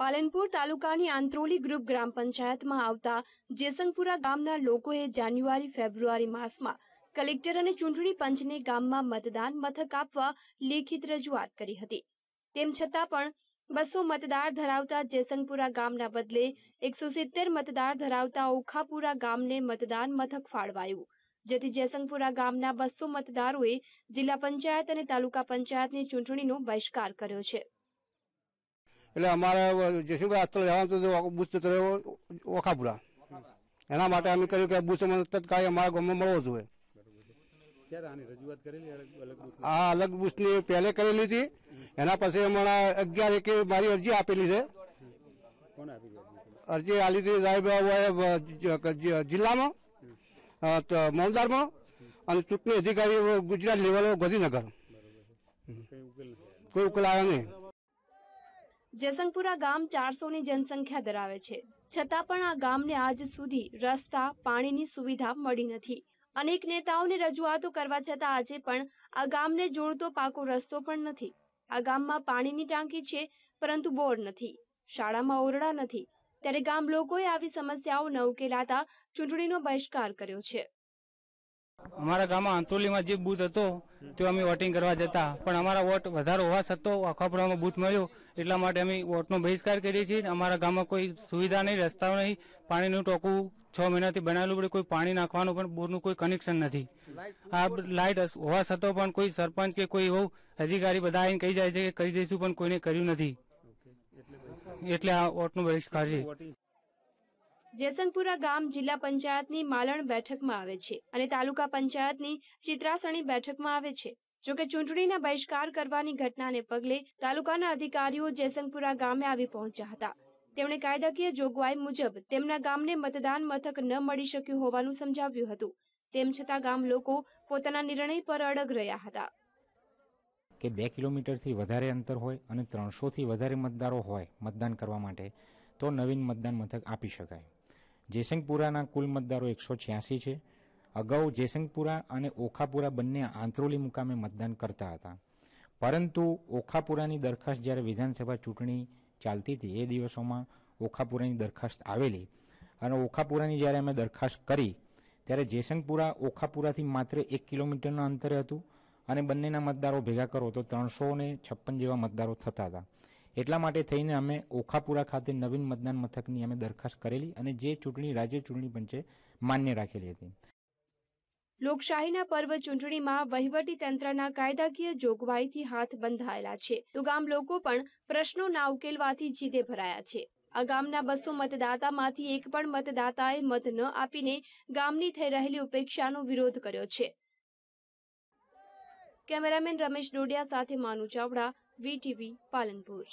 પાલનપુર તાલુકાની આંત્રોલી ગ્રુપ ગ્રામ પંચાયતમાં આવતા જેસંગપુરા ગામના લોકોએ જાન્યુઆરી, ફેબ્રુઆરી માસમાં કલેક્ટર અને ચૂંટણી પંચને ગામમાં મતદાન મથક આપવા લેખિત રજૂઆત કરી હતી. તેમ છતાં પણ બસો મતદાર ધરાવતા જેસંગપુરા ગામના બદલે એકસો સિત્તેર મતદાર ધરાવતા ઓખાપુરા ગામને મતદાન મથક ફાળવાયું. જેથી જેસંગપુરા ગામના બસો મતદારોએ જિલ્લા પંચાયત અને તાલુકા પંચાયતની ચૂંટણીનો બહિષ્કાર કર્યો છે. એટલે અમારે જયસિંહભાઈ આસ્તલ જવાનું હતું બુસ્ત તો ઓખાપુરા. એના માટે અમે કર્યું કે બુથ અમને તત્કાળ અમારા ગામમાં મળવો જોઈએ. કરેલી અલગ અલગ આ અલગ બુથની પહેલે કરેલી હતી. એના પછી હમણાં અગિયાર એકે મારી અરજી આપેલી છે? અરજી આલી હતી સાહેબ જિલ્લામાં મામલદારમાં અને ચૂંટણી અધિકારી ગુજરાત લેવલ ગાંધીનગર. કોઈ ઉકેલ આવ્યો નહીં. જયસંગપુરા ગામ ચારસોની જનસંખ્યા ધરાવે છે. છતાં પણ આ ગામને આજ સુધી રસ્તા, પાણીની સુવિધા મળી નથી. અનેક નેતાઓને રજૂઆતો કરવા છતાં આજે પણ આ ગામને જોડતો પાકો રસ્તો પણ નથી. આ ગામમાં પાણીની ટાંકી છે, પરંતુ બોર નથી. શાળામાં ઓરડા નથી. ત્યારે ગામ લોકોએ આવી સમસ્યાઓ ન ઉકેલાતા ચૂંટણીનો બહિષ્કાર કર્યો છે. અમારા ગામમાં અંતોલીમાં જે બૂથ હતો તે અમે વોટિંગ કરવા જતા. પણ અમારા વોટ વધારે હોવા છતાં આખાપુરામાં બૂથ મળ્યો. એટલા માટે અમે વોટનો બહિષ્કાર કરીએ છીએ. અમારા ગામમાં કોઈ સુવિધા નહીં રસ્તાઓ નહીં. પાણીનું ટોકું છ મહિનાથી બનાવેલું પડે. કોઈ પાણી નાખવાનું પણ બોરનું કોઈ કનેક્શન નથી. આ લાઇટ હોવા છતાં પણ કોઈ સરપંચ કે કોઈ એવું અધિકારી બધા આવીને કહી જાય છે કે કરી દઈશું પણ કોઈને કર્યું નથી. એટલે આ વોટનો બહિષ્કાર છે. વોટિંગ જેસંગપુરા ગામ જિલ્લા પંચાયતની માલણ બેઠકમાં આવે છે અને તાલુકા પંચાયતની ચિત્રાસણી બેઠકમાં આવે છે. જોકે ચૂંટણીના બહિષ્કાર કરવાની ઘટનાને પગલે તાલુકાના અધિકારીઓ જેસંગપુરા ગામે આવી પહોંચ્યા હતા. તેમણે કાયદાકીય જોગવાઈ મુજબ તેમના ગામને મતદાન મથક ન મળી શક્યું હોવાનું સમજાવ્યું હતું. તેમ છતાં ગામ લોકો પોતાના નિર્ણય પર અડગ રહ્યા હતા. કે બે કિલોમીટરથી વધારે અંતર હોય અને ત્રણસોથી વધારે મતદારો હોય મતદાન કરવા માટે, તો નવીન મતદાન મથક આપી શકાય. જેસંગપુરાના કુલ મતદારો એકસો છ્યાસી છે. અગાઉ જેસંગપુરા અને ઓખાપુરા બંને આંત્રોલી મુકામે મતદાન કરતા હતા. પરંતુ ઓખાપુરાની દરખાસ્ત જ્યારે વિધાનસભા ચૂંટણી ચાલતી હતી, એ દિવસોમાં ઓખાપુરાની દરખાસ્ત આવેલી અને ઓખાપુરાની જ્યારે અમે દરખાસ્ત કરી, ત્યારે જેસંગપુરા ઓખાપુરાથી માત્ર એક કિલોમીટરના અંતરે હતું અને બંનેના મતદારો ભેગા કરો તો ત્રણસો ને છપ્પન જેવા મતદારો થતા હતા. એટલા માટે થઈને અમે ઓખાપુરા ખાતે નવીન મતદાન મથકની અમે દરખાસ્ત કરેલી અને જે ચૂંટણી રાજ્ય ચૂંટણી પંચે માન્ય રાખેલી હતી. લોકશાહીના પર્વ ચૂંટણીમાં વહીવટી તંત્રના કાયદાકીય જોગવાઈથી હાથ બંધાયેલા છે. તો ગામ લોકો પણ પ્રશ્નો ના ઉકેલવાથી જીદે ભરાયા છે. આ ગામના બસો મતદાતામાંથી એક પણ મતદાતાએ મત ન આપીને ગામની થઈ રહેલી ઉપેક્ષાનો વિરોધ કર્યો છે. કેમેરામેન રમેશ ડોડિયા સાથે માનુ ચાવડા વીટીવી પાલનપુર